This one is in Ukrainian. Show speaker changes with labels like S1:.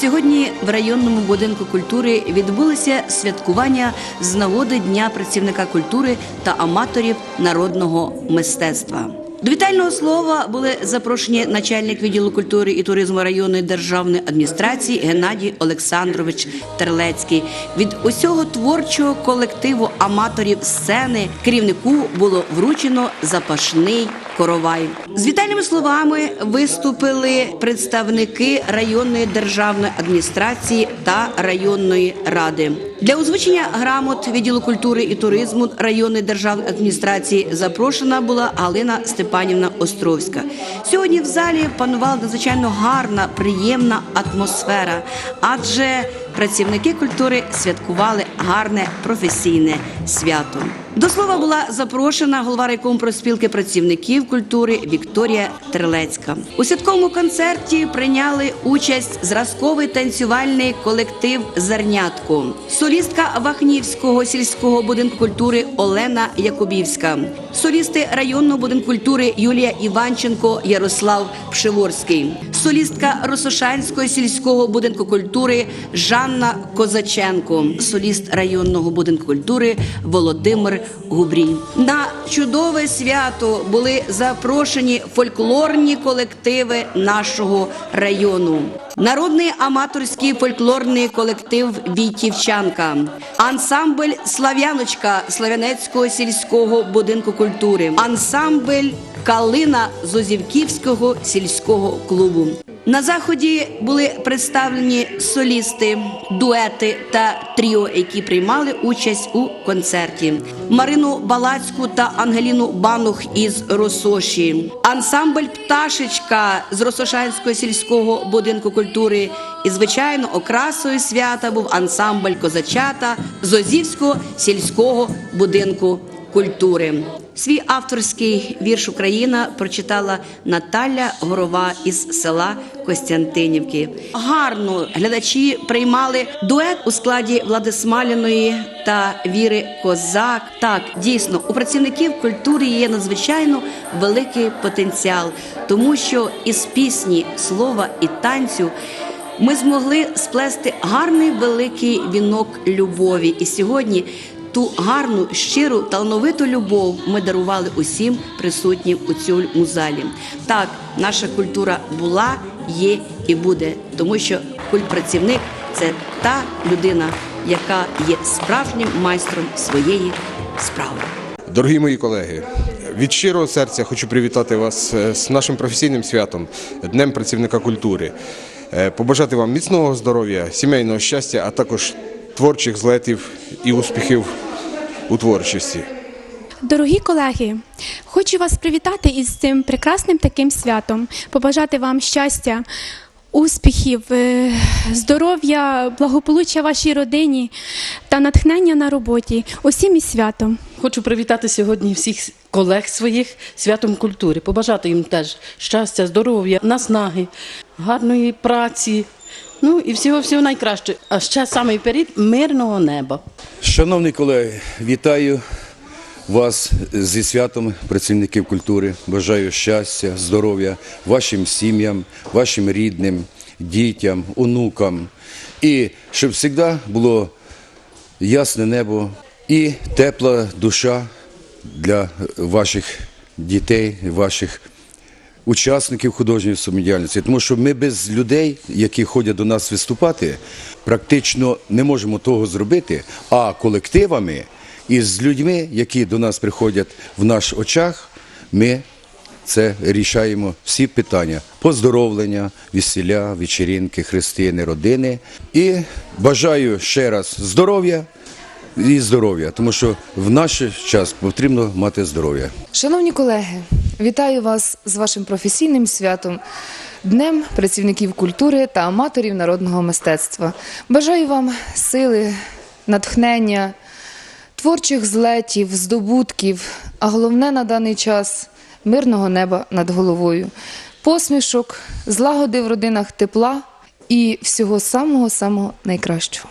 S1: Сьогодні в районному будинку культури відбулося святкування з нагоди Дня працівника культури та аматорів народного мистецтва. До вітального слова були запрошені начальник відділу культури і туризму районної державної адміністрації Геннадій Олександрович Терлецький. Від усього творчого колективу аматорів сцени керівнику було вручено запашний коровай. З вітальними словами виступили представники районної державної адміністрації та районної ради. Для озвучення грамот відділу культури і туризму районної державної адміністрації запрошена була Галина Степанівна Островська. Сьогодні в залі панувала надзвичайно гарна, приємна атмосфера, адже працівники культури святкували гарне професійне свято. До слова була запрошена голова райкому проспілки працівників культури Вікторія Терлецька. У святковому концерті прийняли участь зразковий танцювальний колектив Зернятко, солістка Вахнівського сільського будинку культури Олена Якубівська, солісти районного будинку культури Юлія Іванченко, Ярослав Пшиворський, солістка Росошанського сільського будинку культури Жанна Козаченко, соліст районного будинку культури Володимир Губрій. На чудове свято були запрошені фольклорні колективи нашого району. Народний аматорський фольклорний колектив Вітівчанка, ансамбль Слав'яночка Слав'янецького сільського будинку культури, ансамбль Калина Зозівківського сільського клубу. На заході були представлені солісти, дуети та тріо, які приймали участь у концерті. Марину Балацьку та Ангеліну Банух із Росоші, ансамбль Пташечка з Росошанського сільського будинку культури. І, звичайно, окрасою свята був ансамбль Козачата з Озівського сільського будинку культури. Свій авторський вірш Україна прочитала Наталя Горова із села Костянтинівки. Гарно глядачі приймали дует у складі Влади Смаліної та Віри Козак. Так, дійсно, у працівників культури є надзвичайно великий потенціал, тому що із пісні, слова і танцю. Ми змогли сплести гарний великий вінок любові. І сьогодні ту гарну, щиру, талановиту любов ми дарували усім присутнім у цьому залі. Так, наша культура була, є і буде, тому що культпрацівник це та людина, яка є справжнім майстром своєї справи.
S2: Дорогі мої колеги, від щирого серця хочу привітати вас е, з нашим професійним святом, Днем працівника культури. Е, Побажати вам міцного здоров'я, сімейного щастя, а також творчих злетів і успіхів у творчості.
S3: Дорогі колеги, хочу вас привітати із цим прекрасним таким святом, побажати вам щастя, успіхів, е, здоров'я, благополуччя вашій родині та натхнення на роботі. Усім із святом.
S4: Хочу привітати сьогодні всіх колег своїх святом культури, побажати їм теж щастя, здоров'я, наснаги, гарної праці. Ну і всього всього найкраще. А ще саме вперед мирного неба.
S5: Шановні колеги, вітаю вас зі святом працівників культури. Бажаю щастя, здоров'я вашим сім'ям, вашим рідним, дітям, онукам. І щоб завжди було ясне небо і тепла душа для ваших дітей, ваших учасників художньої самодіяльності. Тому що ми без людей, які ходять до нас виступати, практично не можемо того зробити, а колективами і з людьми, які до нас приходять в наш очах, ми це рішаємо всі питання поздоровлення, весілля, вечеринки, хрестини, родини. І бажаю ще раз здоров'я і здоров'я, тому що в наш час потрібно мати здоров'я.
S6: Шановні колеги, вітаю вас з вашим професійним святом, Днем працівників культури та аматорів народного мистецтва. Бажаю вам сили, натхнення, творчих злетів, здобутків, а головне на даний час мирного неба над головою, посмішок, злагоди в родинах тепла і всього самого самого найкращого.